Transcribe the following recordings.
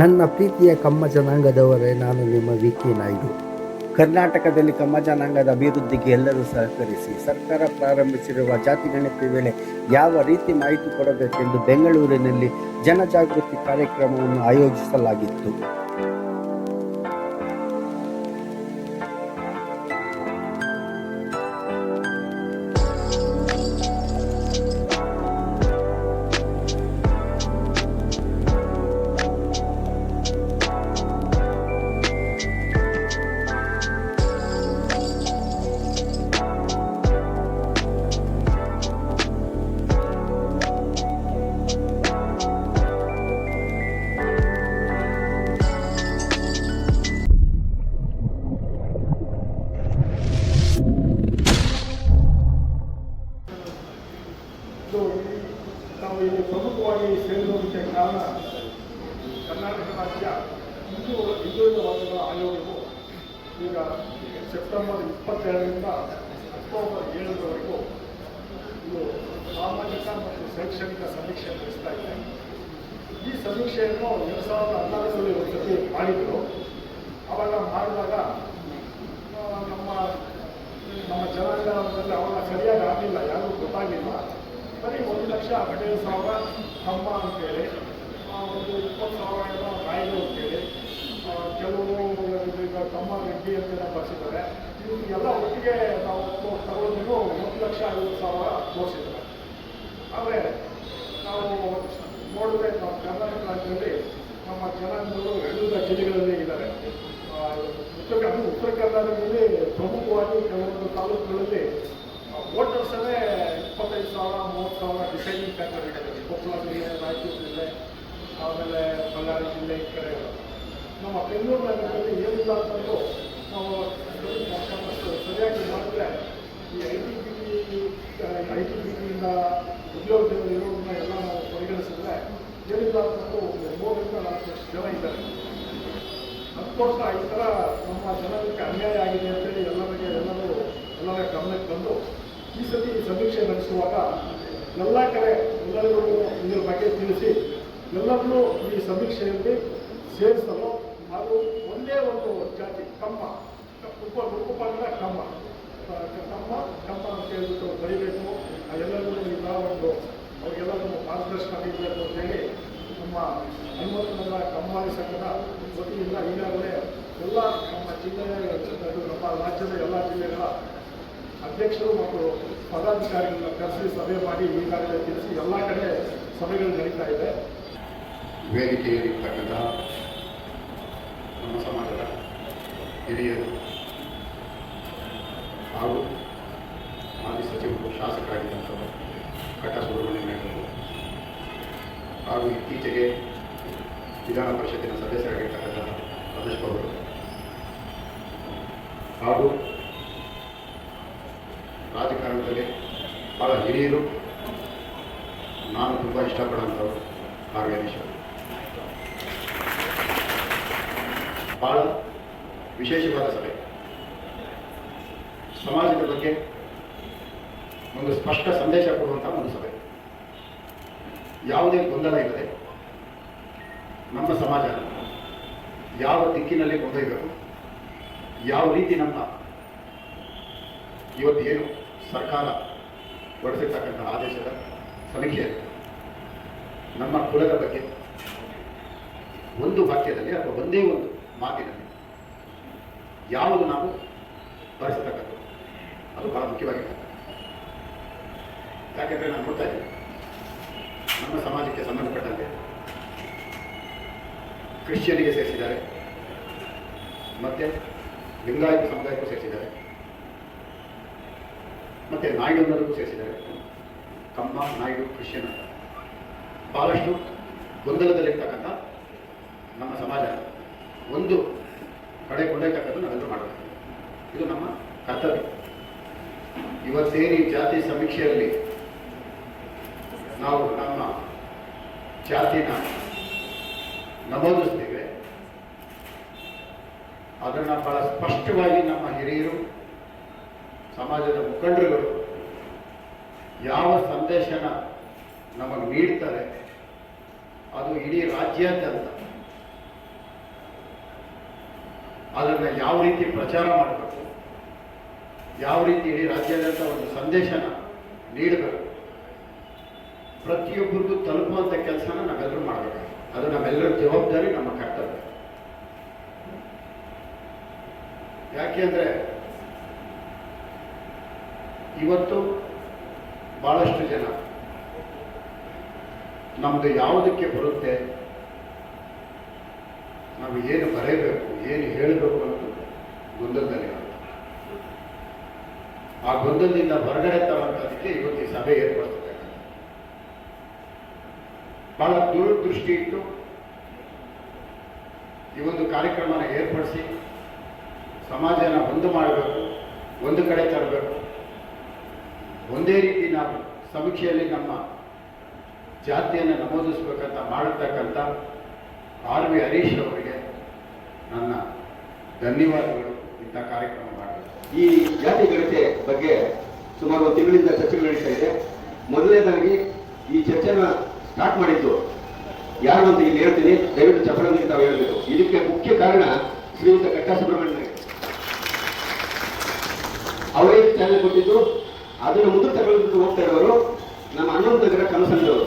ನನ್ನ ಪ್ರೀತಿಯ ಕಮ್ಮ ಜನಾಂಗದವರೇ, ನಾನು ನಿಮ್ಮ ವಿಕಿ ನಾಯ್ಡು. ಕರ್ನಾಟಕದಲ್ಲಿ ಕಮ್ಮ ಜನಾಂಗದ ಅಭಿವೃದ್ಧಿಗೆ ಎಲ್ಲರೂ ಸಹಕರಿಸಿ, ಸರ್ಕಾರ ಪ್ರಾರಂಭಿಸಿರುವ ಜಾತಿ ಗಣತಿ ವೇಳೆ ಯಾವ ರೀತಿ ಮಾಹಿತಿ ಕೊಡಬೇಕೆಂದು ಬೆಂಗಳೂರಿನಲ್ಲಿ ಜನಜಾಗೃತಿ ಕಾರ್ಯಕ್ರಮವನ್ನು ಆಯೋಜಿಸಲಾಗಿತ್ತು. ಈಗ ಸೆಪ್ಟೆಂಬರ್ ಇಪ್ಪತ್ತೆರಡರಿಂದ ಅಕ್ಟೋಬರ್ ಏಳರವರೆಗೂ ಇದು ಸಾಮಾಜಿಕ ಮತ್ತು ಶೈಕ್ಷಣಿಕ ಸಮೀಕ್ಷೆ ನಡೆಸ್ತಾ ಇದೆ. ಈ ಸಮೀಕ್ಷೆಯನ್ನು ಎರಡು ಸಾವಿರದ ಹದಿನಾಲ್ಕರಲ್ಲಿ ಒಂದು ಸತಿ ಮಾಡಿದರು. ಅವಾಗ ಮಾಡಿದಾಗ ನಮ್ಮ ನಮ್ಮ ಜನಾಂಗದಲ್ಲಿ ಅವಾಗ ಸರಿಯಾಗಿ ಆಗಲಿಲ್ಲ, ಯಾರಿಗೂ ಗೊತ್ತಾಗಲಿಲ್ಲ. ಬರೀ ಒಂದು ಲಕ್ಷ ಹದಿನೈದು ಸಾವಿರ ಕಮ್ಮ ಅಂತೇಳಿ ಒಂದು ಇಪ್ಪತ್ತು ಸಾವಿರ ಏನೋ ನಾಯ್ಡು ಅಂತೇಳಿ ಕೆಲವರು ಕೆಲವು ಈಗ ಕಮ್ಮ ರೆಡ್ಡಿ ಬಳಸಿದ್ದಾರೆ ಇವರು ಎಲ್ಲ ಒಟ್ಟಿಗೆ ನಾವು ತಗೊಂಡು ಒಂದು ಲಕ್ಷ ಐವತ್ತು ಸಾವಿರ ಆದರೆ ನಾವು ನೋಡಿದ್ರೆ ನಮ್ಮ ಕರ್ನಾಟಕ ರಾಜ್ಯದಲ್ಲಿ ನಮ್ಮ ಜನಾಂಗಗಳು ವಿವಿಧ ಜಿಲ್ಲೆಗಳಲ್ಲಿ ಇದ್ದಾರೆ ಉತ್ತರ ಅದು ಉತ್ತರ ಕರ್ನಾಟಕದಲ್ಲಿ ಪ್ರಮುಖವಾಗಿ ಕೆಲವೊಂದು ತಾಲೂಕುಗಳಲ್ಲಿ ವೋಟರ್ಸೇ ಇಪ್ಪತ್ತೈದು ಸಾವಿರ ಮೂವತ್ತು ಸಾವಿರ ಡಿಸೈಡಿಂಗ್ ಫ್ಯಾಕ್ಟರ್ ಇದೆ ಕೊಪ್ಪಳ ರಾಯಚೂರು ಜಿಲ್ಲೆ ಆಮೇಲೆ ಬಳ್ಳಾರಿ ಜಿಲ್ಲೆ ಈ ಕಡೆ ನಮ್ಮ ಬೆಂಗಳೂರು ನಗರದಲ್ಲಿ ಏನಿಲ್ಲ ಅಂತಂದು ನಾವು ಸರಿಯಾಗಿ ಮಾಡಿದ್ರೆ ಈ I T B I T B ಟಿಯಿಂದ ಉದ್ಯೋಗದಲ್ಲಿ ಇರೋದನ್ನ ಎಲ್ಲ ನಾವು ಪರಿಗಣಿಸಿದ್ರೆ ಏನಿಲ್ಲ ಅಂತಂದು ಒಂದು ಮೂರರಿಂದ ನಾಲ್ಕು ಲಕ್ಷ ಜನ ಇದ್ದಾರೆ. ಅದಕ್ಕೋಸ್ಕರ ಈ ಥರ ನಮ್ಮ ಜನರಿಗೆ ಅನ್ಯಾಯ ಆಗಿದೆ ಅಂತೇಳಿ ಎಲ್ಲರಿಗೆ ಎಲ್ಲರೂ ಎಲ್ಲರ ಗಮನಕ್ಕೆ ಬಂದು ಈ ಸತಿ ಸಮೀಕ್ಷೆ ನಡೆಸುವಾಗ ಎಲ್ಲ ಕಡೆ ಎಲ್ಲರಿಗೂ ಇದ್ರ ಬಗ್ಗೆ ತಿಳಿಸಿ ಎಲ್ಲರನ್ನೂ ಈ ಸಮೀಕ್ಷೆಯಲ್ಲಿ ಸೇರಿಸಲು ಹಾಗೂ ಒಂದೇ ಒಂದು ಜಾತಿ ಕಮ್ಮ ಉಪ ಅಂದರೆ ಕಮ್ಮ ಕಮ್ಮ ಕಮ್ಮ ಅಂತ ಹೇಳ್ಬಿಟ್ಟು ಬರೀಬೇಕು. ಎಲ್ಲರಿಗೂ ಈಗ ಒಂದು ಮಾರ್ಗದರ್ಶನ ನೀಡಬೇಕು ಅಂತೇಳಿ ನಮ್ಮ ಹನುಮಂತನಗರ ಕಮ್ಮಾರಿ ಸಂಘದ ವತಿಯಿಂದ ಈಗಾಗಲೇ ಎಲ್ಲ ನಮ್ಮ ಜಿಲ್ಲೆಯ ನಮ್ಮ ರಾಜ್ಯದ ಎಲ್ಲ ಜಿಲ್ಲೆಗಳ ಅಧ್ಯಕ್ಷರು ಮತ್ತು ಪದಾಧಿಕಾರಿಗಳನ್ನ ಕರೆಸಿ ಸಭೆ ಮಾಡಿ ಈಗಾಗಲೇ ತಿಳಿಸಿ ಎಲ್ಲ ಕಡೆ ಸಭೆಗಳು ನಡೀತಾ ಇದೆ. ವೇದಿಕೆಯಲ್ಲಿರ್ತಕ್ಕಂತಹ ನಮ್ಮ ಸಮಾಜದ ಹಿರಿಯರು ಹಾಗೂ ಮಾಜಿ ಸಚಿವರು ಶಾಸಕರಾಗಿದ್ದಂಥವರು ಕಟ್ಟ ಸುಬ್ರಹ್ಮಣ್ಯ ನಾಯ್ಕರು ಹಾಗೂ ಇತ್ತೀಚೆಗೆ ವಿಧಾನ ಪರಿಷತ್ತಿನ ಸದಸ್ಯರಾಗಿರ್ತಕ್ಕಂತಹ ರಮೇಶ್ ಅವರು ಹಾಗೂ ರಾಜಕಾರಣದಲ್ಲಿ ಬಹಳ ಹಿರಿಯರು. ನಾನು ತುಂಬ ಇಷ್ಟಪಡುವಂಥವ್ರು ಆರ್ ಗಣೇಶ್ ಅವರು ಭಾಳ ವಿಶೇಷವಾದ ಸಭೆ. ಸಮಾಜದ ಬಗ್ಗೆ ಒಂದು ಸ್ಪಷ್ಟ ಸಂದೇಶ ಕೊಡುವಂತಹ ಒಂದು ಸಭೆ. ಯಾವುದೇ ಗೊಂದಲ ಇಲ್ಲದೆ ನಮ್ಮ ಸಮಾಜ, ಯಾವ ದಿಕ್ಕಿನಲ್ಲಿ ಕೊಂಡೊಯ್ಯಬೇಕು ಯಾವ ರೀತಿ ನಮ್ಮ ಇವತ್ತು ಏನು ಸರ್ಕಾರ ಹೊರಡಿಸಿರ್ತಕ್ಕಂಥ ಆದೇಶದ ಸಮೀಕ್ಷೆ ನಮ್ಮ ಕುಲದ ಬಗ್ಗೆ ಒಂದು ವಾಕ್ಯದಲ್ಲಿ ಅಥವಾ ಒಂದೇ ಒಂದು ಮಾತಿನಲ್ಲಿ ಯಾವುದು ನಾವು ಬಳಸತಕ್ಕದ್ದು ಅದು ಬಹಳ ಮುಖ್ಯವಾಗಿದೆ. ಯಾಕೆಂದರೆ ನಾನು ನೋಡ್ತಾ ಇದ್ದೀನಿ, ನಮ್ಮ ಸಮಾಜಕ್ಕೆ ಸಂಬಂಧಪಟ್ಟಂತೆ ಕ್ರಿಶ್ಚಿಯನಿಗೆ ಸೇರಿಸಿದ್ದಾರೆ, ಮತ್ತು ಲಿಂಗಾಯತ ಸಮುದಾಯಕ್ಕೂ ಸೇರಿಸಿದ್ದಾರೆ, ಮತ್ತು ನಾಯ್ಡುನರಿಗೂ ಸೇರಿಸಿದ್ದಾರೆ. ಕಮ್ಮ ನಾಯ್ಡು ಕ್ರಿಶ್ಚಿಯನ್ ಅಂತ. ಭಾಳಷ್ಟು ಗೊಂದಲದಲ್ಲಿರ್ತಕ್ಕಂಥ ನಮ್ಮ ಸಮಾಜ. ಒಂದು ಕಡೆ ಕೊಂಡೊಯ್ತಕ್ಕದ್ದು ನಾವೆಲ್ಲರೂ ಮಾಡಬೇಕು ಇದು ನಮ್ಮ ಕರ್ತವ್ಯ. ಇವತ್ತೇನು ಈ ಜಾತಿ ಸಮೀಕ್ಷೆಯಲ್ಲಿ ನಾವು ನಮ್ಮ ಜಾತಿನ ನಮೂದಿಸ್ತೇವೆ. ಅದನ್ನು ಬಹಳ ಸ್ಪಷ್ಟವಾಗಿ ನಮ್ಮ ಹಿರಿಯರು, ಸಮಾಜದ ಮುಖಂಡರುಗಳು ಯಾವ ಸಂದೇಶನ ನಮಗೆ ನೀಡ್ತಾರೆ, ಅದು ಇಡೀ ರಾಜ್ಯಾದ್ಯಂತ ಅದನ್ನು ಯಾವ ರೀತಿ ಪ್ರಚಾರ ಮಾಡಬೇಕು, ಯಾವ ರೀತಿ ಇಡೀ ರಾಜ್ಯಾದ್ಯಂತ ಒಂದು ಸಂದೇಶನ ನೀಡಬೇಕು, ಪ್ರತಿಯೊಬ್ಬರಿಗೂ ತಲುಪುವಂಥ ಕೆಲಸನ ನಾವೆಲ್ಲರೂ ಮಾಡಬೇಕು. ಅದು ನಮ್ಮೆಲ್ಲರ ಜವಾಬ್ದಾರಿ, ನಮ್ಮ ಕರ್ತವ್ಯ. ಯಾಕೆಂದ್ರೆ ಇವತ್ತು ಬಹಳಷ್ಟು ಜನ ನಮ್ದು ಯಾವುದಕ್ಕೆ ಬರುತ್ತೆ? ನಾವು ಏನು ಬರೆಯಬೇಕು, ಏನು ಹೇಳಬೇಕು ಅಂತ ಗೊಂದಲದಲ್ಲಿ ಆ ಗೊಂದಲದಿಂದ ಹೊರಗಡೆ ತರುವಂಥದ್ದಕ್ಕೆ ಇವತ್ತು ಈ ಸಭೆ ಏರ್ಪಡಿಸಬೇಕು ಬಹಳ ದೂರದೃಷ್ಟಿ ಇಟ್ಟು ಈ ಒಂದು ಕಾರ್ಯಕ್ರಮನ ಏರ್ಪಡಿಸಿ ಸಮಾಜನ ಒಂದು ಮಾಡಬೇಕು, ಒಂದು ಕಡೆ ತರಬೇಕು. ಒಂದೇ ರೀತಿ ನಾವು ಸಮೀಕ್ಷೆಯಲ್ಲಿ ನಮ್ಮ ಜಾತಿಯನ್ನು ನಮೂದಿಸ್ಬೇಕಂತ ಮಾಡತಕ್ಕಂಥ ಆರ್ ವಿ ಹರೀಶ್ ಅವರಿಗೆ ನನ್ನ ಧನ್ಯವಾದಗಳು ಇಂಥ ಕಾರ್ಯಕ್ರಮ ಮಾಡಬೇಕು ಈ ಜಾತಿ ಗಣತೆ ಬಗ್ಗೆ ಸುಮಾರು ತಿಂಗಳಿಂದ ಚರ್ಚೆಗಳು ನಡೀತಾ ಇದೆ. ಮೊದಲನೇದಾಗಿ ಈ ಚರ್ಚೆನ ಸ್ಟಾರ್ಟ್ ಮಾಡಿದ್ದು ಯಾರು ಅಂತ ಇಲ್ಲಿ ಹೇಳ್ತೀನಿ. ದಯವಿಟ್ಟು ಚಪ್ಪರೊಂದಿಗೆ ತಾವು ಹೇಳಬೇಕು. ಇದಕ್ಕೆ ಮುಖ್ಯ ಕಾರಣ ಶ್ರೀಯುತ ಕಟ್ಟಾ ಸುಬ್ರಹ್ಮಣ್ಯ. ಅವರೇ ಚಾಲನೆ ಕೊಟ್ಟಿದ್ದು. ಅದನ್ನು ಮುಂದೆ ತಗೊಂಡು ಹೋಗ್ತಾ ಇರೋರು ನಮ್ಮ ಹನ್ನೊಂದು ನಗರ ಕರ್ಮಸಂಘದವರು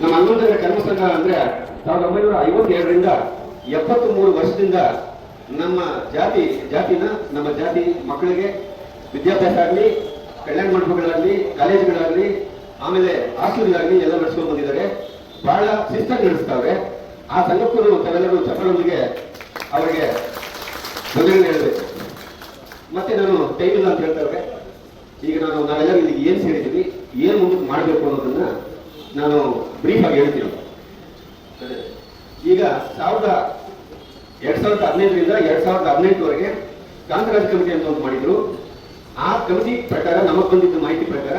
ನಮ್ಮ ಹನ್ನೊಂದು ನಗರ ಕರ್ಮಸಂಘ ಅಂದ್ರೆ ಸಾವಿರದ ಒಂಬೈನೂರ ಐವತ್ತೇಳರಿಂದ ಎಪ್ಪತ್ತ್ ಮೂರು ವರ್ಷದಿಂದ ನಮ್ಮ ಜಾತಿ, ಜಾತಿನ, ನಮ್ಮ ಜಾತಿ ಮಕ್ಕಳಿಗೆ ವಿದ್ಯಾಭ್ಯಾಸ ಆಗಲಿ, ಕಲ್ಯಾಣ ಮಂಟಪಗಳಾಗಲಿ, ಕಾಲೇಜುಗಳಾಗಲಿ, ಆಮೇಲೆ ಹಾಸ್ಟೆಲ್ಗಳಾಗಲಿ ಎಲ್ಲ ನಡೆಸ್ಕೊಂಡು ಬಂದಿದ್ದಾರೆ. ಬಹಳ ಶಿಸ್ತಾಗಿ ನಡೆಸ್ತಾವೆ ಆ ಸಂಘಕ್ಕೂ ತಾವೆಲ್ಲರೂ ಚಪ್ಪರೊಂದಿಗೆ ಅವರಿಗೆ ಮೊದಲನೇ ಹೇಳಬೇಕು. ಮತ್ತೆ ನಾನು ಟೈಮ್ ಇಲ್ಲ ಅಂತ ಹೇಳ್ತಾರೆ ಈಗ ನಾನು ನಾವೆಲ್ಲರೂ ಇಲ್ಲಿ ಏನು ಸೇರಿದ್ದೀವಿ, ಏನು ಮುಂದಕ್ಕೆ ಮಾಡಬೇಕು ಅನ್ನೋದನ್ನು ನಾನು ಬ್ರೀಫ್ ಹೇಳ್ತೀನಿ. ಈಗ ಸಾವಿರದ ಎರಡ್ ಸಾವಿರದ ಹದಿನೈದರಿಂದ ಎರಡ್ ಸಾವಿರದ ಹದಿನೆಂಟುವರೆಗೆ ಕಾಂತರಾಜ್ ಕಮಿಟಿ ಅಂತ ಒಂದು ಮಾಡಿದ್ರು. ಆ ಕಮಿಟಿ ಪ್ರಕಾರ ನಮಗೆ ಬಂದಿದ್ದ ಮಾಹಿತಿ ಪ್ರಕಾರ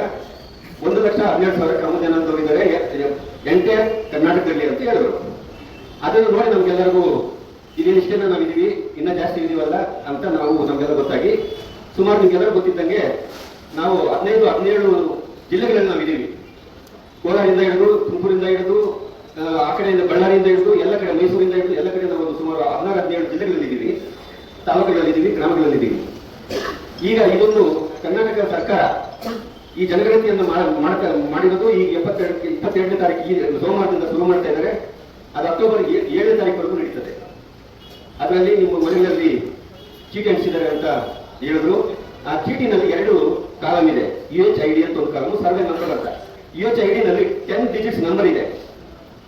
ಒಂದು ಲಕ್ಷ ಹನ್ನೆರಡು ಸಾವಿರ ಕ್ರಮ ಜನ ಇದ್ದಾರೆ ಎಂಟೈರ್ ಕರ್ನಾಟಕದಲ್ಲಿ ಅಂತ ಹೇಳಿದ್ರು. ಅದನ್ನು ನೋಡಿ ನಮ್ಗೆಲ್ಲರಿಗೂ ಇದೇನಿಷ್ಟೇನ ನಾವಿದ್ದೀವಿ? ಇನ್ನ ಜಾಸ್ತಿ ಇದೀವಲ್ಲ ಅಂತ ನಾವು ನಮ್ಗೆಲ್ಲ ಗೊತ್ತಾಗಿ ಸುಮಾರು ನಿಮ್ಗೆಲ್ಲರೂ ಗೊತ್ತಿದ್ದಂಗೆ ನಾವು ಹದಿನೈದು, ಹದಿನೇಳು ಜಿಲ್ಲೆಗಳಲ್ಲಿ ನಾವಿದ್ದೀವಿ. ಕೋಲಾರಿಂದ ಹಿಡಿದು ತುಮಕೂರಿಂದ ಹಿಡಿದು ಆ, ಕಡೆಯಿಂದ ಬಳ್ಳಾರಿಯಿಂದ ಹಿಡಿದು ಎಲ್ಲ ಕಡೆ ಮೈಸೂರಿಂದ ಹಿಡಿದು ಎಲ್ಲ ಕಡೆ ಒಂದು ಸುಮಾರು ಹದಿನಾರು ಹದಿನೇಳು ಜಿಲ್ಲೆಗಳಲ್ಲಿ ಇದ್ದೀವಿ. ತಾಲೂಕುಗಳಲ್ಲಿ ಇದ್ದೀವಿ ಗ್ರಾಮಗಳಲ್ಲಿ ಇದ್ದೀವಿ. ಈಗ ಇದೊಂದು ಕರ್ನಾಟಕ ಸರ್ಕಾರ ಈ ಜನಗಣತಿಯನ್ನು ಮಾಡ- ಮಾಡ್ತಾ ಮಾಡಿರೋದು ಈಗ ಎಪ್ಪತ್ತೆರಡು ಇಪ್ಪತ್ತೆರಡನೇ ತಾರೀಕು ಸೋಮವಾರದಿಂದ ಶುರು ಮಾಡ್ತಾ ಇದ್ದಾರೆ. ಅದು ಅಕ್ಟೋಬರ್ ಏಳನೇ ತಾರೀಕುವರೆಗೂ ನಡೀತದೆ. ಅದರಲ್ಲಿ ನಿಮ್ಮ ಮನೆಗಳಲ್ಲಿ ಚೀಟಿ ಅಂಟಿಸಿದ್ದಾರೆ ಅಂತ ಹೇಳಿದ್ರು. ಆ ಚೀಟಿನಲ್ಲಿ ಎರಡು ಕಾಲಮ್ ಇದೆ. ಯು ಎಚ್ ಐ ಡಿ ಅಂತ ಒಂದು ಕಾಲಮ್ ಸರ್ವೆ ನಂಬರ್ ಅಂತ ಯು ಎಚ್ ಐ ಡಿ ನಲ್ಲಿ ಟೆನ್ ಡಿಜಿಟ್ಸ್ ನಂಬರ್ ಇದೆ.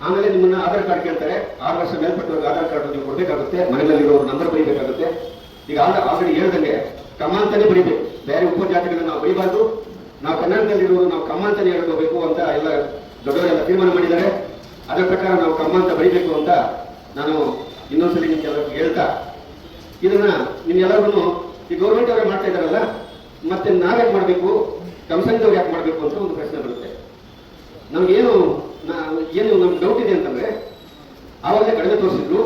ಆಮೇಲೆ ನಿಮ್ಮನ್ನ ಆಧಾರ್ ಕಾರ್ಡ್ ಕೇಳ್ತಾರೆ. ಆರು ವರ್ಷ ಮೇಲ್ಪಟ್ಟವ್ರಿಗೆ ಆಧಾರ್ ಕಾರ್ಡ್ ನೀವು ಕೊಡಬೇಕಾಗುತ್ತೆ. ಮನೆಯಲ್ಲಿರೋರು ನಂಬರ್ ಬರೀಬೇಕಾಗುತ್ತೆ. ಈಗ ಆಲ್ರೆಡಿ ಹೇಳ್ದಂಗೆ ಕಮ್ಮ ಅಂತಾನೆ ಬರೀಬೇಕು. ಬೇರೆ ಉಪಜಾತಿಗಳನ್ನ ನಾವು ಬರೀಬಾರ್ದು. ನಾವು ಕನ್ನಡದಲ್ಲಿರೋರು ನಾವು ಕಮ್ಮ ಅಂತಾನೆ ಹೇಳ್ಕೋಬೇಕು ಅಂತ ಎಲ್ಲ ದೊಡ್ಡವರೆಲ್ಲ ತೀರ್ಮಾನ ಮಾಡಿದ್ದಾರೆ. ಅದರ ಪ್ರಕಾರ ನಾವು ಕಮ್ಮಾಂತ ಬರೀಬೇಕು ಅಂತ ನಾನು ಇನ್ನೊಂದ್ಸಲಿ ನಿಮ್ಗೆಲ್ಲರಿಗೂ ಹೇಳ್ತಾ. ಇದನ್ನ ನಿಮ್ಗೆಲ್ಲರೂ ಈ ಗೌರ್ಮೆಂಟ್ ಅವರೇ ಮಾಡ್ತಾ ಇದ್ದಾರಲ್ಲ, ಮತ್ತೆ ನಾವ್ಯಾಕೆ ಮಾಡಬೇಕು? ಕಂಸಂಗದವ್ರು ಯಾಕೆ ಮಾಡಬೇಕು ಅಂತ ಒಂದು ಪ್ರಶ್ನೆ ಬರುತ್ತೆ. ನಮ್ಗೇನು ಏನು ನಮ್ಗೆ ಡೌಟ್ ಇದೆ ಅಂತಂದ್ರೆ, ಆವಾಗಲೇ ಕಡಿಮೆ ತೋರಿಸಿದ್ರು.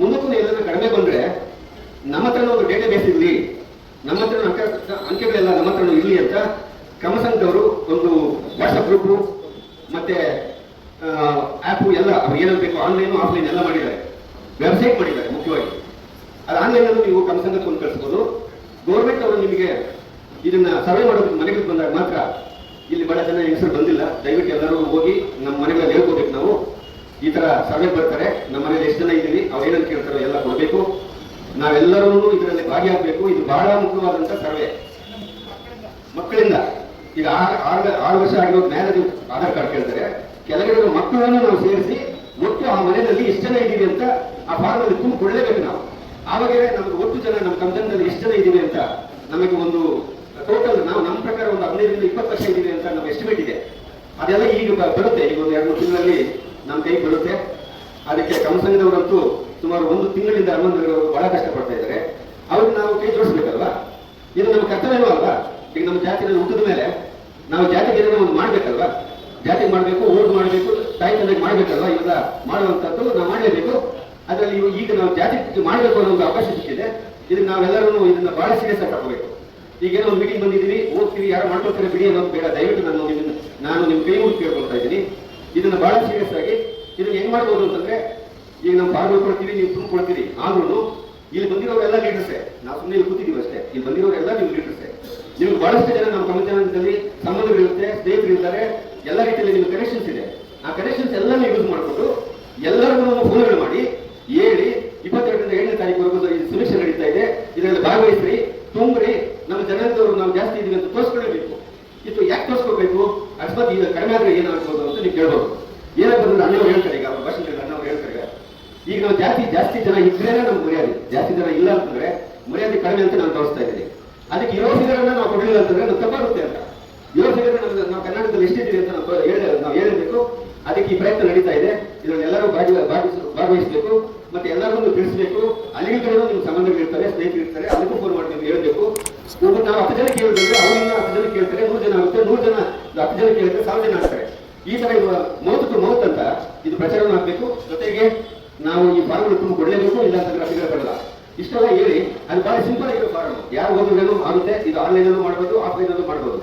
ಮುಂದಕ್ಕೂ ಎಲ್ಲರೂ ಕಡಿಮೆ ಬಂದ್ರೆ, ನಮ್ಮ ಹತ್ರ ಒಂದು ಡೇಟಾ ಬೇಸ್ ಇರಲಿ. ನಮ್ಮ ಹತ್ರ ಅಂಕ, ಅಂಕೆಗಳೆಲ್ಲ ನಮ್ಮ ಹತ್ರ ಇರಲಿ ಅಂತ ಕ್ರಮಸಂಘದವರು ಒಂದು ವಾಟ್ಸಪ್ ಗ್ರೂಪು ಮತ್ತೆ ಆ್ಯಪು ಎಲ್ಲ, ಅವ್ರು ಏನೇನು ಬೇಕು ಆನ್ಲೈನು ಆಫ್ಲೈನ್ ಎಲ್ಲ ಮಾಡಿದ್ದಾರೆ. ವೆಬ್ಸೈಟ್ ಮಾಡಿದ್ದಾರೆ, ಮುಖ್ಯವಾಗಿ. ಅದು ಆನ್ಲೈನಲ್ಲೂ ನೀವು ಕ್ರಮಸಂಘಕ್ಕೆ ಒಂದು ಕಳಿಸ್ಬೋದು. ಗೌರ್ಮೆಂಟ್ ಅವರು ನಿಮಗೆ ಇದನ್ನ ಸರ್ವೆ ಮಾಡೋದಕ್ಕೆ ಮನೆಗೆ ಬಂದಾಗ ಮಾತ್ರ ಇಲ್ಲಿ ಬಹಳ ಜನ ಹೆಂಗಸರು ಬಂದಿಲ್ಲ. ದಯವಿಟ್ಟು ಎಲ್ಲರೂ ಹೋಗಿ ನಮ್ಮ ಮನೆಗಳಲ್ಲಿ ಹೇಳ್ಕೋಬೇಕು ನಾವು. ಈ ತರ ಸರ್ವೆ ಬರ್ತಾರೆ. ನಮ್ಮ ಮನೇಲಿ ಎಷ್ಟು ಜನ ಇದ್ದೀವಿ ಅವ್ರು ಏನಂತ ಕೇಳ್ತಾರೆ ಎಲ್ಲ ಕೊಡಬೇಕು. ನಾವೆಲ್ಲರೂ ಇದರಲ್ಲಿ ಭಾಗಿಯಾಗಬೇಕು. ಇದು ಬಹಳ ಮುಖ್ಯವಾದಂತ ಸರ್ವೆ. ಮಕ್ಕಳಿಂದ. ಈಗ ಆರು ಆರು ವರ್ಷ ಆಗಿರೋ ಜ್ಞಾನದ ಆಧಾರ್ ಕಾರ್ಡ್ ಕೇಳ್ತಾರೆ. ಕೆಳಗಡೆ ಮಕ್ಕಳನ್ನು ನಾವು ಸೇರಿಸಿ ಒಟ್ಟು ಆ ಮನೆಯಲ್ಲಿ ಎಷ್ಟು ಜನ ಇದ್ದೀವಿ ಅಂತ ಆ ಫಾರ್ಮ್ ಅಲ್ಲಿ ತುಂಬಿಕೊಳ್ಳೇಬೇಕು ನಾವು. ಆವಾಗ ನಮ್ಗೆ ಒಟ್ಟು ಜನ ನಮ್ಮ ಕಂಪನಿಯಲ್ಲಿ ಎಷ್ಟು ಜನ ಇದ್ದೀವಿ ಅಂತ ನಮಗೆ ಒಂದು ಟೋಟಲ್ ನಾವು ನಮ್ಮ ಪ್ರಕಾರ ಒಂದು ಹದಿನೈದರಿಂದ ಇಪ್ಪತ್ತು ಲಕ್ಷ ಇದೆ ಅಂತ ನಮ್ಮ ಎಸ್ಟಿಮೇಟ್ ಇದೆ. ಅದೆಲ್ಲ ಈಗ ಬರುತ್ತೆ. ಈಗ ಒಂದು ಎರಡು ತಿಂಗಳಲ್ಲಿ ನಮ್ಮ ಕೈಗೆ ಬರುತ್ತೆ. ಅದಕ್ಕೆ ಕಮಸಂಘದವರಂತೂ ಸುಮಾರು ಒಂದು ತಿಂಗಳಿಂದ ಹನ್ನೊಂದು ಬಹಳ ಕಷ್ಟಪಡ್ತಾ ಇದ್ದಾರೆ. ಅವ್ರಿಗೆ ನಾವು ಕೈ ಜೋಡಿಸ್ಬೇಕಲ್ವಾ? ಇದು ನಮ್ಮ ಕರ್ತವ್ಯವೂ ಅಲ್ವಾ? ಈಗ ನಮ್ಮ ಜಾತಿಯಲ್ಲಿ ಹುಟ್ಟಿದ ಮೇಲೆ ನಾವು ಜಾತಿಗೆ ಏನಾದ್ರು ಒಂದು ಮಾಡ್ಬೇಕಲ್ವಾ? ಜಾತಿ ಮಾಡಬೇಕು, ಓಟ್ ಮಾಡಬೇಕು, ತಾಯಿ ತಂದೆಗೆ ಮಾಡಬೇಕಲ್ವಾ? ಇವೆಲ್ಲ ಮಾಡುವಂಥದ್ದು ನಾವು ಮಾಡಲೇಬೇಕು. ಅದರಲ್ಲಿ ಈಗ ನಾವು ಜಾತಿ ಮಾಡಬೇಕು ಅನ್ನೋ ಒಂದು ಅವಕಾಶ ಸಿಕ್ಕಿದೆ. ಇದನ್ನ ನಾವೆಲ್ಲರೂ ಇದನ್ನ ಬಹಳ ಸೀರಿಯಸ್ ಆಗಿ ತಗೋಬೇಕು. ಈಗೇನೋ ಒಂದು ಮೀಟಿಂಗ್ ಬಂದಿದ್ದೀವಿ ಓದ್ತೀವಿ ಯಾರು ಮಾಡ್ಕೊಳ್ತಾರೆ ಬಿಡಿ ಅನ್ನೋದು ಬೇಡ. ದಯವಿಟ್ಟು ನಾನು ನಿಮ್ಮನ್ನು ನಾನು ನಿಮ್ಮ ಕೈ ಮುಗಿ ಕೇಳ್ಕೊಳ್ತಾ ಇದ್ದೀನಿ. ಇದನ್ನು ಬಹಳ ಸೀರಿಯಸ್ ಆಗಿ ಇದನ್ನು ಹೆಂಗ್ ಮಾಡ್ಬೋದು ಅಂತಂದ್ರೆ, ಈಗ ನಾವು ಕೊಡ್ತೀವಿ ನೀವು ತುಂಬ ಕೊಡ್ತೀರಿ. ಆದ್ರೂ ಇಲ್ಲಿ ಬಂದಿರೋರೆಲ್ಲ ಲೀಡರ್ಸೇ ನಾವು ಸುಮ್ಮನೆ ಇಲ್ಲಿ ಕೂತಿದ್ದೀವಿ ಅಷ್ಟೇ. ಇಲ್ಲಿ ಬಂದಿರೋರೆಲ್ಲ ನೀವು ಲೀಡರ್ಸೇ ನಿಮ್ಗೆ ಬಹಳಷ್ಟು ಜನ ನಮ್ಮ ಸಂವಿಧಾನದಲ್ಲಿ ಸಂಬಂಧಗಳಿರುತ್ತೆ ಸ್ನೇಹಿತರಿರ್ತಾರೆ ಎಲ್ಲ ರೀತಿಯಲ್ಲಿ ನಿಮ್ಗೆ ಕನೆಕ್ಷನ್ಸ್ ಇದೆ. ಆ ಕನೆಕ್ಷನ್ಸ್ ಎಲ್ಲ ನೀವು ಯೂಸ್ ಮಾಡಿಕೊಂಡು ಎಲ್ಲರಿಗೂ ಫೋನ್ಗಳು ಮಾಡಿ ಹೇಳಿ ಇಪ್ಪತ್ತೆರಡರಿಂದ ಏಳನೇ ತಾರೀಕು ಈ ಸಮೀಕ್ಷೆ ನಡೀತಾ ಇದೆ ಇದರಲ್ಲಿ ಭಾಗವಹಿಸ್ರಿ ತುಂಬ್ರಿ ನಮ್ಮ ಜನಾಂಗದವರು ನಾವು ಜಾಸ್ತಿ ಇದೀವಿ ಅಂತ ತೋರಿಸ್ಕೊಳ್ಳೇಬೇಕು ಇದು ಯಾಕೆ ತೋರಿಸ್ಕೋಬೇಕು ಅಕಸ್ಮಾತ್ ಈಗ ಕಡಿಮೆ ಆದ್ರೆ ಏನಾಗ್ಬೋದು ಅಂತ ನೀವು ಕೇಳ್ಬೋದು ನನ್ನ ಹೇಳ್ತಾರೆ, ಈಗ ಅವ್ರ ಅಣ್ಣವ್ರು ಹೇಳ್ತಾರೆ. ಈಗ. ನಾವು ಜಾಸ್ತಿ ಜಾಸ್ತಿ ಜನ ಇದ್ರೇನೆ ನಮ್ಗೆ ಮರ್ಯಾದೆ. ಜಾಸ್ತಿ ಜನ ಇಲ್ಲ ಅಂತಂದ್ರೆ ಮರ್ಯಾದೆ ಕಡಿಮೆ ಅಂತ ನಾನು ತೋರಿಸ್ತಾ ಇದ್ದೀನಿ. ಅದಕ್ಕೆ ಇರೋ ನಾವು ಕೊಡಲಿಲ್ಲ ಅಂತಂದ್ರೆ ನಾವು ತಪ್ಪಾಗುತ್ತೆ ಅಂತ. ಇರೋ ನಮ್ಗೆ ನಾವು ಕರ್ನಾಟಕದಲ್ಲಿ ಎಷ್ಟಿದ್ದೀವಿ ಅಂತ ನಾವು ನಾವು ಹೇಳಬೇಕು ಅದಕ್ಕೆ ಈ ಪ್ರಯತ್ನ ನಡೀತಾ ಇದೆ. ಇದರಲ್ಲಿ ಎಲ್ಲರೂ ಭಾಗ ಭಾಗಿಸ್- ಭಾಗವಹಿಸಬೇಕು. ಮತ್ತೆ ಎಲ್ಲರಿಗೂ ತಿಳಿಸಬೇಕು. ಅಲ್ಲಿಗೆ ಕಡೆ ನಿಮ್ಮ ಸಂಬಂಧಗಳು ಇರ್ತಾರೆ, ಸ್ನೇಹಿತರು ಇರ್ತಾರೆ. ಅದಕ್ಕೂ ಫೋನ್ ಮಾಡ್ತೀವಿ ಹೇಳಬೇಕು. ನಾವು ಹತ್ತು ಜನ ಕೇಳಿದ್ರೆ ಅವರಿಂದ ಹತ್ತು ಜನ ಕೇಳ್ತಾರೆ, ನೂರು ಜನ ಆಗುತ್ತೆ. ನೂರು ಜನ, ಹತ್ತು ಜನ ಕೇಳಿದ್ರೆ ಸಾವಿರ ಜನ ಆಗ್ತಾರೆ. ಈ ತರ ಇದು ಮೌತ್ ಟು ಮೌತ್ ಅಂತ ಇದು ಪ್ರಚಾರವನ್ನು ಹಾಕಬೇಕು. ಜೊತೆಗೆ ನಾವು ಈ ಫಾರ್ಮ್ ತುಂಬ ಕೊಡಲೇಬೇಕು ಇಲ್ಲ ಅಂತ ಗ್ರಾಫಿಕರ ಬರಲ್ಲ. ಇಷ್ಟೆಲ್ಲ ಹೇಳಿ, ಅದು ಬಹಳ ಸಿಂಪಲ್ ಆಗಿರೋ ಫಾರ್ಮ್. ಯಾರು ಓದಿದ್ರೇನು ಆಗುತ್ತೆ, ಇದು ಆನ್ಲೈನ್ ಅಲ್ಲೂ ಮಾಡ್ಬೋದು ಆಫ್ಲೈನ್ ಅಲ್ಲೂ ಮಾಡ್ಬೋದು.